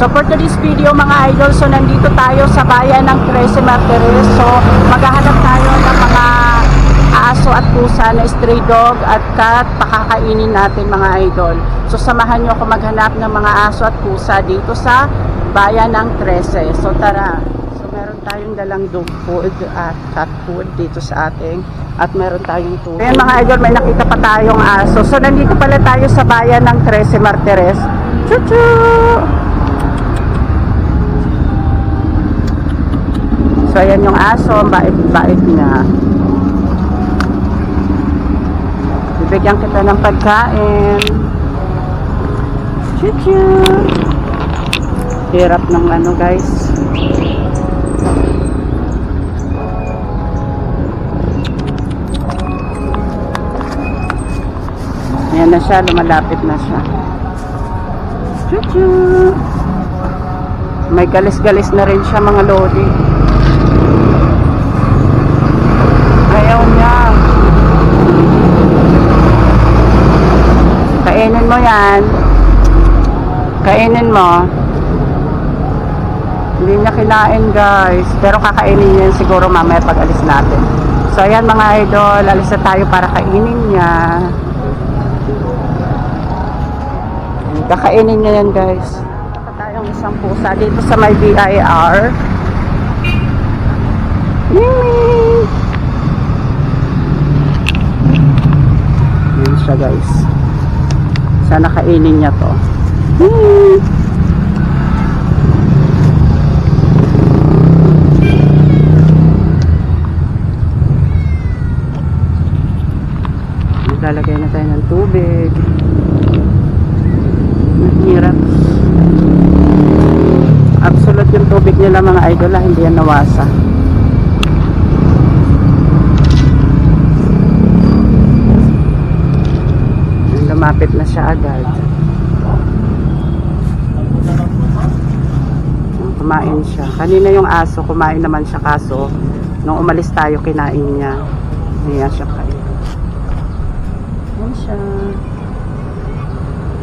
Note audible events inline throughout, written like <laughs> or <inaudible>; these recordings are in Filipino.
So for today's video mga idol, so nandito tayo sa bayan ng Trece Martires. So maghahanap tayo ng mga aso at pusa na stray dog at cat pakakainin natin mga idol. So samahan nyo ako maghanap ng mga aso at pusa dito sa bayan ng Trece. So tara. So meron tayong dalang dog food at cat food dito sa ating at meron tayong tubig. Ayan mga idol, may nakita pa tayong aso. So nandito pala tayo sa bayan ng Trece Martires. Chuchu! So, ayan yung aso. Ang bait-bait niya. Bibigyan kita ng pagkain. Chuchu! Hirap ng ano, guys. Ayan na siya. Lumalapit na siya. Chuchu! May galis-galis na rin siya mga lodi. Ayaw niya. Kainin mo yan. Kainin mo. Hindi niya kinain guys. Pero kakainin yan siguro mamaya pag alis natin. So ayan mga idol. Alis na tayo para kainin niya. Kakainin niya yan guys. Ito tayong isang pusa dito sa may BIR. Mimi! Yan siya guys. Sana kainin niya to. Hmm. Lalagay na tayo ng tubig. Ang hirap. Absolute yung tubig nila mga idol ah, hindi yan nawasa. Lumapit na siya agad. Kumain siya. Kanina yung aso kumain naman siya kaso nung umalis tayo kinain niya. Niya siya kain yan siya.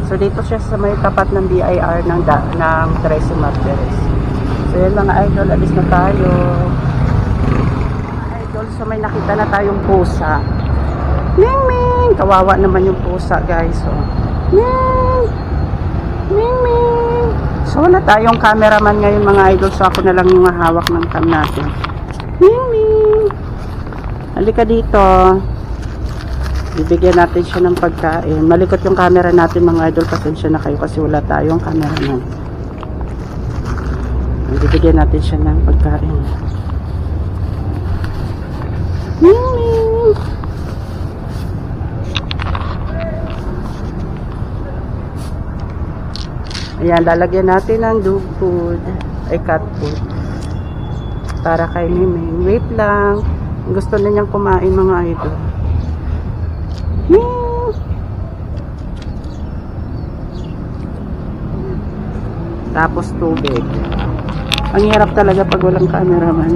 So dito siya sa may tapat ng BIR ng, da, ng Trece Martires. So yan mga idol alis na tayo. Mga idol so may nakita na tayong pusa! Kawawa naman yung pusa guys. Oh. Ming! Ming Ming! So wala tayong cameraman ngayon mga idol. So ako na lang yung hawak ng cam natin. Ming Ming! Halika dito. Bibigyan natin siya ng pagkain. Malikot yung camera natin mga idol. Pasensya na kayo kasi wala tayong cameraman. Bibigyan natin siya ng pagkain. Ming Ming! Ayan, lalagyan natin ng dog food. Ay, cat food. Para kay Miming. Wait lang. Gusto na niyang kumain mga idol. Meow. Tapos tubig. Ang hirap talaga pag walang cameraman.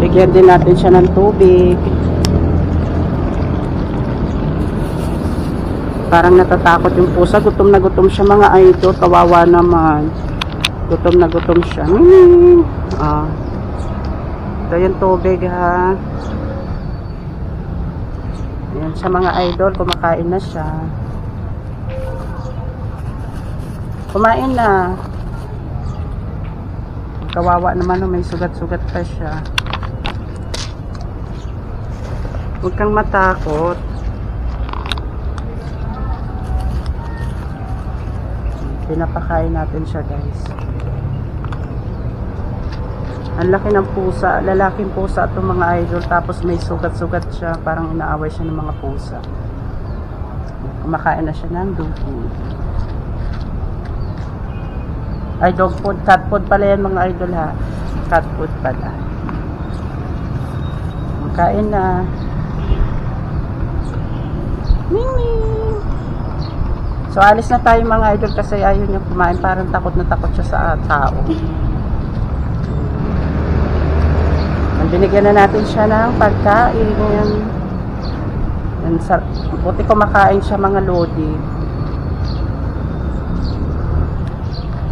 Bigyan din natin siya ng tubig. Parang natatakot yung pusa. Gutom na gutom siya mga idol. Kawawa naman. Gutom na gutom siya. Hmm. Ah. Ito yung tubig ha. Ayan sa mga idol. Kumakain na siya. Kumain na. Kawawa naman may sugat-sugat pa siya. Huwag kang matakot. Pinapakain natin siya guys. Ang laki ng pusa. Lalaking pusa itong mga idol. Tapos may sugat-sugat siya. Parang inaaway siya ng mga pusa. Kumakain na siya ng dog food. Ay dog food, cat food pala yan mga idol ha? Cat food pala. Kain na. Mimi So, alis na tayo mga idol kasi ayaw niya kumain. Parang takot na takot siya sa tao. Ang binigyan na natin siya ng pagkain. Ang sar- Buti kumakain siya mga lodi.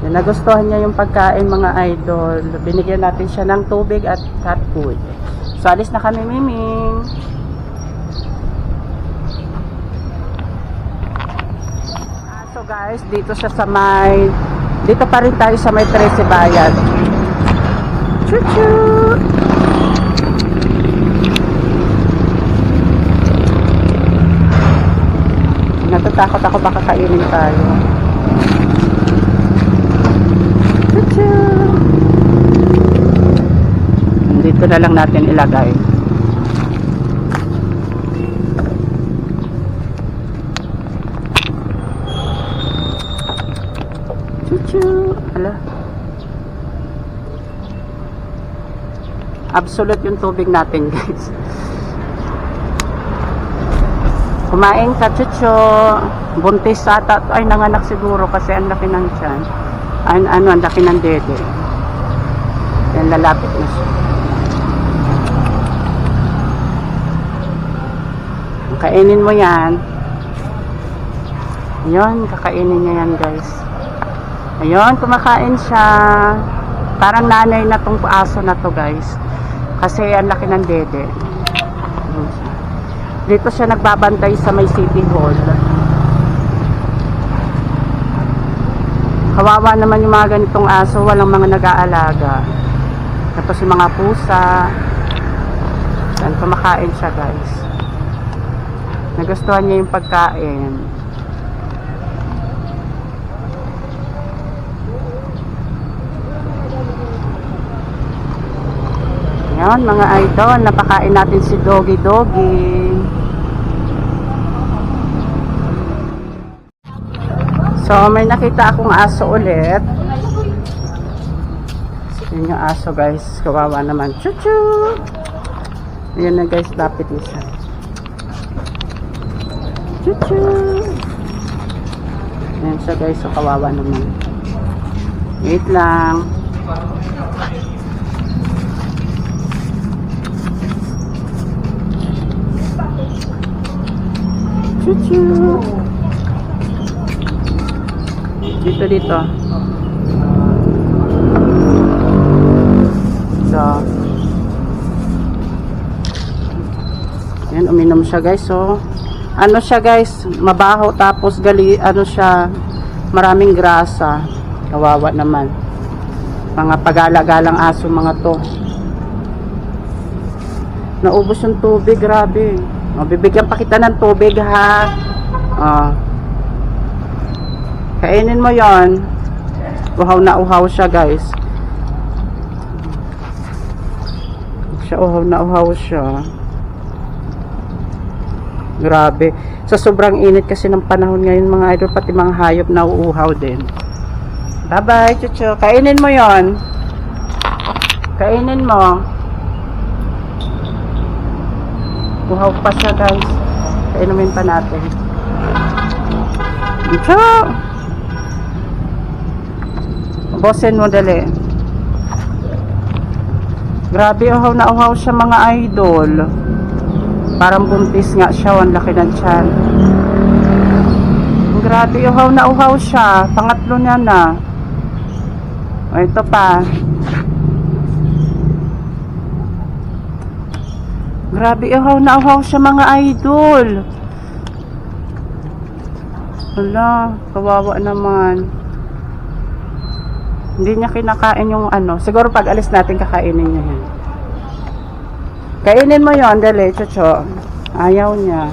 Yan, nagustuhan niya yung pagkain mga idol. Binigyan natin siya ng tubig at cat food. So, alis na kami, Miming. Ah, So guys, dito siya sa may dito pa rin tayo sa may 13 bayan. Chuchu! Natatakot ako baka kainin tayo. Chuchu! Dito na lang natin ilagay. Ala. Absolute yung tubig natin, <laughs> guys. Kumain ka, Chucho. Buntis ata. Ay, nanganak siguro kasi ang laki ng tiyan. Ay, ano, ang laki ng dede. Yan, lalapit na siya. Kainin mo yan. Ayun, kakainin niya yan, guys. Ayun, kumakain siya. Parang nanay na tong aso na to, guys. Kasi ang laki ng dede. Dito siya nagbabantay sa may city hall. Kawawa naman yung mga ganitong aso, walang mga nag-aalaga. Tapos yung mga pusa. Yan, kumakain siya guys. Nagustuhan niya yung pagkain. Yan, mga idol, napakain natin si Doggy Doggy. So, may nakita akong aso ulit. Yun yung aso, guys. Kawawa naman. Chuchu! Ayan na, guys. Lapit siya. Chuchu! Ayan siya, guys. So, kawawa naman. Wait lang. Chuchu! Dito, dito. So, yan, uminom siya guys. So, ano siya guys, mabaho tapos gali, ano siya, maraming grasa. Kawawa naman. Mga pagala-galang aso mga to. Naubos yung tubig, grabe. O, bibigyan pa kita ng tubig ha. Ah. Kainin mo yon. Uhaw na uhaw siya, guys. Siya uhaw na uhaw siya. Grabe. Sa sobrang init kasi ng panahon ngayon, mga idol, pati mga hayop na uuhaw din. Bye-bye, chucho. Kainin mo yon. Kainin mo. Uhaw pa siya, guys. Kainumin pa natin. Chucho! Bosin mo dali. Grabe, uhaw na uhaw siya mga idol. Parang buntis nga siya, ang laki ng tiyan. Grabe, uhaw na uhaw siya. Pangatlo niya na. O, ito pa. Grabe, uhaw na uhaw siya mga idol. Hala, kawawa naman. Hindi niya kinakain yung ano. Siguro pag alis natin kakainin niya yan. Kainin mo yon dali, chucho. Ayaw niya.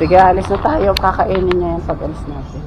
Sige, alis na tayo. Kakainin niya yan pag alis natin.